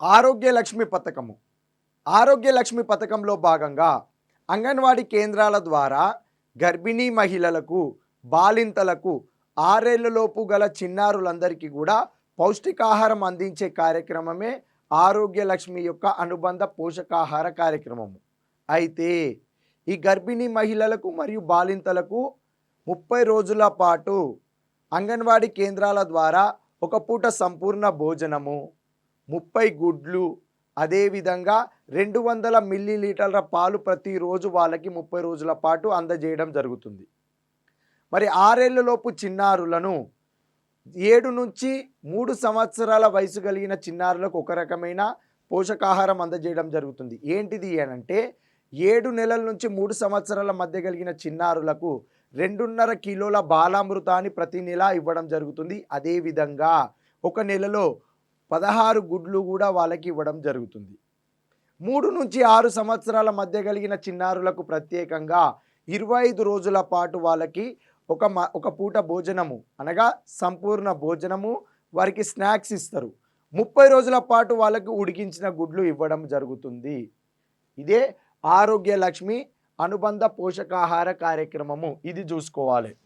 ఆరోగ్య లక్ష్మి పథకము. ఆరోగ్య లక్ష్మి పథకంలో భాగంగా అంగన్వాడీ కేంద్రాల ద్వారా గర్భిణీ మహిళలకు బాలింతలకు ఆరేళ్ళలోపు గల చిన్నారులందరికీ కూడా పౌష్టికాహారం అందించే కార్యక్రమమే ఆరోగ్య లక్ష్మి యొక్క అనుబంధ పోషకాహార కార్యక్రమము. అయితే ఈ గర్భిణీ మహిళలకు మరియు బాలింతలకు ముప్పై రోజుల పాటు అంగన్వాడీ కేంద్రాల ద్వారా ఒక పూట సంపూర్ణ భోజనము ముప్పై గుడ్లు అదేవిధంగా రెండు వందల మిల్లీ లీటర్ల పాలు ప్రతిరోజు వాళ్ళకి ముప్పై రోజుల పాటు అందజేయడం జరుగుతుంది. మరి ఆరేళ్ళలోపు చిన్నారులను ఏడు నుంచి మూడు సంవత్సరాల వయసు కలిగిన చిన్నారులకు ఒక రకమైన పోషకాహారం అందజేయడం జరుగుతుంది. ఏంటిది అనంటే ఏడు నెలల నుంచి మూడు సంవత్సరాల మధ్య కలిగిన చిన్నారులకు రెండున్నర కిలోల బాలామృతాన్ని ప్రతి నెల ఇవ్వడం జరుగుతుంది. అదేవిధంగా ఒక నెలలో పదహారు గుడ్లు కూడా వాళ్ళకి ఇవ్వడం జరుగుతుంది. మూడు నుంచి ఆరు సంవత్సరాల మధ్య కలిగిన చిన్నారులకు ప్రత్యేకంగా ఇరవై ఐదు రోజుల పాటు వాళ్ళకి ఒక మ ఒక పూట భోజనము అనగా సంపూర్ణ భోజనము వారికి స్నాక్స్ ఇస్తారు. ముప్పై రోజుల పాటు వాళ్ళకు ఉడికించిన గుడ్లు ఇవ్వడం జరుగుతుంది. ఇదే ఆరోగ్య లక్ష్మి అనుబంధ పోషకాహార కార్యక్రమము. ఇది చూసుకోవాలి.